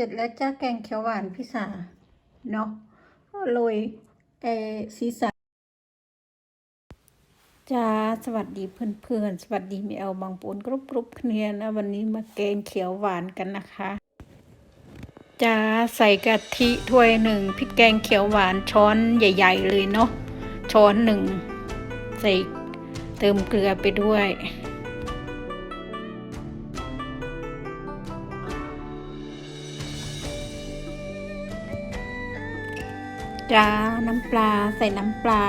สร็จแล้วจ้าแกงเขียวหวานพี่สาเนาะโรยเออสีสันจ้าสวัสดีเพื่อนๆ สวัสดีมีเอาบางปูนกรุบกรุบเคลียนะวันนี้มาแกงเขียวหวานกันนะคะจ้าใส่กะทิถ้วยหนึ่งพริกแกงเขียวหวานช้อนใหญ่ ๆ เลยเนาะช้อนหนึ่งใส่เติมเกลือไปด้วย จ้าน้ำปลาใส่น้ำปลา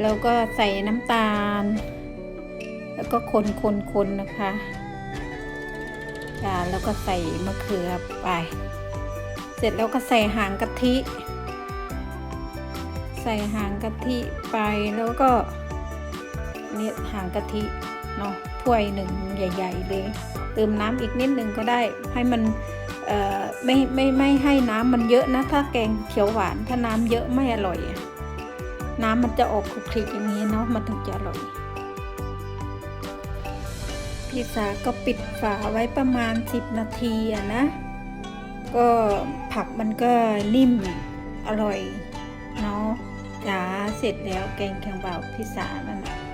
แล้วก็ใส่น้ำตาล แล้วก็คนคนคนนะคะจ้าแล้วก็ใส่มะเขือไป เสร็จแล้วก็ใส่หางกะทิ ใส่หางกะทิไปแล้วก็เนี่ยหางกะทิเนาะถ้วยหนึ่งใหญ่ ๆ เลย เติมน้ำอีกนิดหนึ่งก็ได้ให้มัน ไม่ไม่ไม่ให้น้ำมันเยอะนะ ถ้าแกงเขียวหวานถ้าน้ำเยอะไม่อร่อย น้ำมันจะออกคลุกคลิกอย่างนี้เนาะมันถึงจะอร่อย พี่สาก็ปิดฝาไว้ประมาณ 10 นาทีอะนะ ก็ผักมันก็นิ่มอร่อยเนาะจ้าเสร็จแล้วแกงเขียวหวานพี่สานั่นนะ